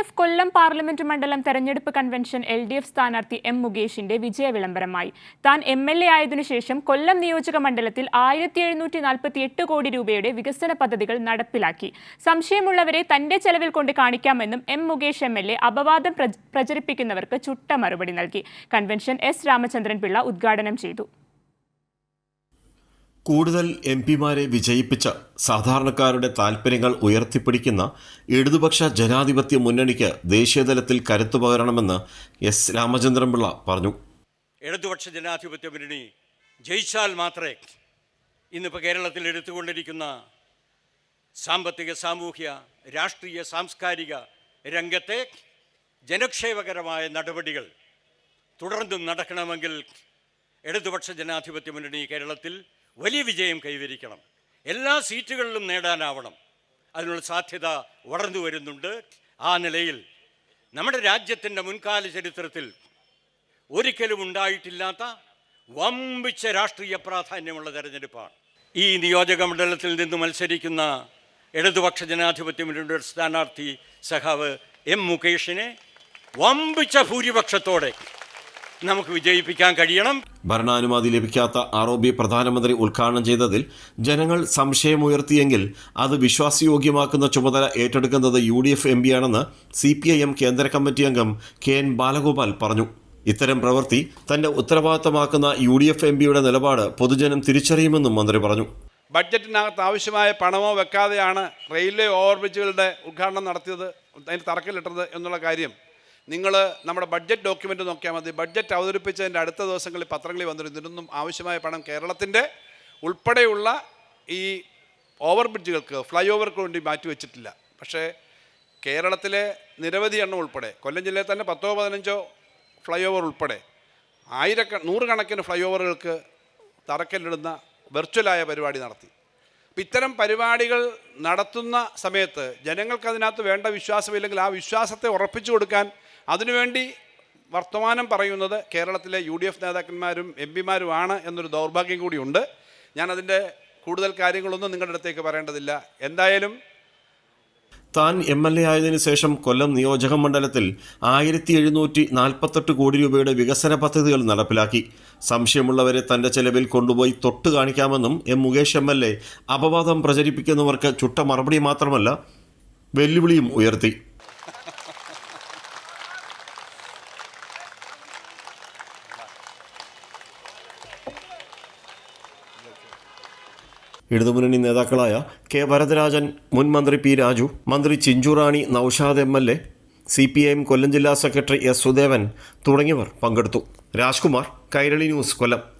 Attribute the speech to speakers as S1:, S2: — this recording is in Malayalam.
S1: എഫ് കൊല്ലം പാർലമെന്റ് മണ്ഡലം തെരഞ്ഞെടുപ്പ് കൺവെൻഷൻ എൽ ഡി എഫ് സ്ഥാനാർത്ഥി എം മുകേഷിന്റെ വിജയ വിളംബരമായി താൻ എം എൽ എ ആയതിനുശേഷം കൊല്ലം നിയോജക മണ്ഡലത്തിൽ ആയിരത്തി എഴുന്നൂറ്റി നാൽപ്പത്തി എട്ട് കോടി രൂപയുടെ വികസന പദ്ധതികൾ നടപ്പിലാക്കി. സംശയമുള്ളവരെ തന്റെ ചെലവിൽ കൊണ്ട് കാണിക്കാമെന്നും M Mukesh M L A അപവാദം പ്രചരിപ്പിക്കുന്നവർക്ക് ചുട്ട മറുപടി നൽകി. കൺവെൻഷൻ എസ് രാമചന്ദ്രൻ പിള്ള ഉദ്ഘാടനം ചെയ്തു.
S2: കൂടുതൽ എം പിമാരെ വിജയിപ്പിച്ച സാധാരണക്കാരുടെ താൽപ്പര്യങ്ങൾ ഉയർത്തിപ്പിടിക്കുന്ന ഇടതുപക്ഷ ജനാധിപത്യ മുന്നണിക്ക് ദേശീയതലത്തിൽ കരുത്തു പകരണമെന്ന് എസ് രാമചന്ദ്രൻപിള്ള പറഞ്ഞു.
S3: ഇടതുപക്ഷ ജനാധിപത്യ മുന്നണി ജയിച്ചാൽ മാത്രമേ ഇന്നിപ്പോൾ കേരളത്തിൽ എടുത്തുകൊണ്ടിരിക്കുന്ന സാമ്പത്തിക സാമൂഹ്യ രാഷ്ട്രീയ സാംസ്കാരിക രംഗത്തെ ജനക്ഷേമകരമായ നടപടികൾ തുടർന്നും നടക്കണമെങ്കിൽ ഇടതുപക്ഷ ജനാധിപത്യ മുന്നണി കേരളത്തിൽ വലിയ വിജയം കൈവരിക്കണം. എല്ലാ സീറ്റുകളിലും നേടാനാവണം. അതിനുള്ള സാധ്യത വളർന്നു വരുന്നുണ്ട്. ആ നിലയിൽ നമ്മുടെ രാജ്യത്തിന്റെ മുൻകാല ചരിത്രത്തിൽ ഒരിക്കലും ഉണ്ടായിട്ടില്ലാത്ത വമ്പിച്ച രാഷ്ട്രീയ പ്രാധാന്യമുള്ള തെരഞ്ഞെടുപ്പാണ്. ഈ നിയോജക മണ്ഡലത്തിൽ നിന്ന് മത്സരിക്കുന്ന ഇടതുപക്ഷ ജനാധിപത്യ മുന്നണിയുടെ സ്ഥാനാർത്ഥി സഖാവ് എം മുകേഷിനെ വമ്പിച്ച ഭൂരിപക്ഷത്തോടെ നമുക്ക് വിജയിപ്പിക്കാൻ കഴിയണം.
S2: ഭരണാനുമതി ലഭിക്കാത്ത ആറോബി പ്രധാനമന്ത്രി ഉദ്ഘാടനം ചെയ്തതിൽ ജനങ്ങൾ സംശയമുയർത്തിയെങ്കിൽ അത് വിശ്വാസയോഗ്യമാക്കുന്ന ചുമതല ഏറ്റെടുക്കുന്നത് യു ഡി എഫ് എം പിയാണെന്ന് സി പി ഐ എം കേന്ദ്ര കമ്മിറ്റി അംഗം കെ എൻ ബാലഗോപാൽ പറഞ്ഞു. ഇത്തരം പ്രവൃത്തി തന്റെ ഉത്തരവാദിത്തമാക്കുന്ന യു ഡി എഫ് എം പിയുടെ നിലപാട് പൊതുജനം തിരിച്ചറിയുമെന്നും മന്ത്രി പറഞ്ഞു.
S4: ബഡ്ജറ്റിനകത്ത് ആവശ്യമായ പണമോ വെക്കാതെയാണ് റെയിൽവേ ഓവർബ്രിഡ്ജുകളുടെ ഉദ്ഘാടനം നടത്തിയത് അതിന് തറക്കല്ലിട്ടത് എന്നുള്ള കാര്യം നിങ്ങൾ നമ്മുടെ ബഡ്ജറ്റ് ഡോക്യുമെന്റ് നോക്കിയാൽ മതി. ബഡ്ജറ്റ് അവതരിപ്പിച്ചതിന്റെ അടുത്ത ദിവസങ്ങളിൽ പത്രങ്ങളിൽ വന്നിരുന്നു. ഇതിനൊന്നും ആവശ്യമായ പണം കേരളത്തിന്റെ ഉൾപ്പെടെയുള്ള ഈ ഓവർ ബ്രിഡ്ജുകൾക്ക് ഫ്ലൈ ഓവർക്ക് വേണ്ടി മാറ്റിവെച്ചിട്ടില്ല പക്ഷേ കേരളത്തിലെ നിരവധി എണ്ണം ഉൾപ്പെടെ കൊല്ലം ജില്ലയിൽ തന്നെ പത്തോ പതിനഞ്ചോ ഫ്ലൈ ഓവർ ഉൾപ്പെടെ ആയിരക്ക നൂറുകണക്കിന് ഫ്ലൈ ഓവറുകൾക്ക് തറക്കല്ലിടുന്ന വെർച്വലായ പരിപാടി നടത്തി. ഇത്തരം പരിപാടികൾ നടത്തുന്ന സമയത്ത് ജനങ്ങൾക്ക് അതിനകത്ത് വേണ്ട വിശ്വാസമില്ലെങ്കിൽ ആ വിശ്വാസത്തെ ഉറപ്പിച്ചു കൊടുക്കാൻ അതിനുവേണ്ടി വർത്തമാനം പറയുന്നത് കേരളത്തിലെ യു ഡി എഫ് നേതാക്കന്മാരും എം പിമാരുമാണ് എന്നൊരു ദൗർഭാഗ്യം കൂടിയുണ്ട്. ഞാനതിന്റെ കൂടുതൽ കാര്യങ്ങളൊന്നും നിങ്ങളുടെ അടുത്തേക്ക് പറയേണ്ടതില്ല. എന്തായാലും
S2: താൻ എം എൽ എ ആയതിനു ശേഷം കൊല്ലം നിയോജക മണ്ഡലത്തിൽ ആയിരത്തി എഴുന്നൂറ്റി നാൽപ്പത്തെട്ട് കോടി രൂപയുടെ വികസന പദ്ധതികൾ നടപ്പിലാക്കി. സംശയമുള്ളവരെ തന്റെ ചെലവിൽ കൊണ്ടുപോയി തൊട്ട് കാണിക്കാമെന്നും M Mukesh M L A അപവാദം പ്രചരിപ്പിക്കുന്നവർക്ക് ചുട്ട മറുപടി മാത്രമല്ല വെല്ലുവിളിയും ഉയർത്തി. ഇടതുമുന്നണി നേതാക്കളായ കെ വരദരാജൻ മുൻ മന്ത്രി പി രാജു മന്ത്രി Chinchurani Noushad M L A C P I M Kollam ജില്ലാ സെക്രട്ടറി എസ് സുദേവൻ തുടങ്ങിയവർ പങ്കെടുത്തു. രാജ്കുമാർ കൈരളി ന്യൂസ് കൊല്ലം.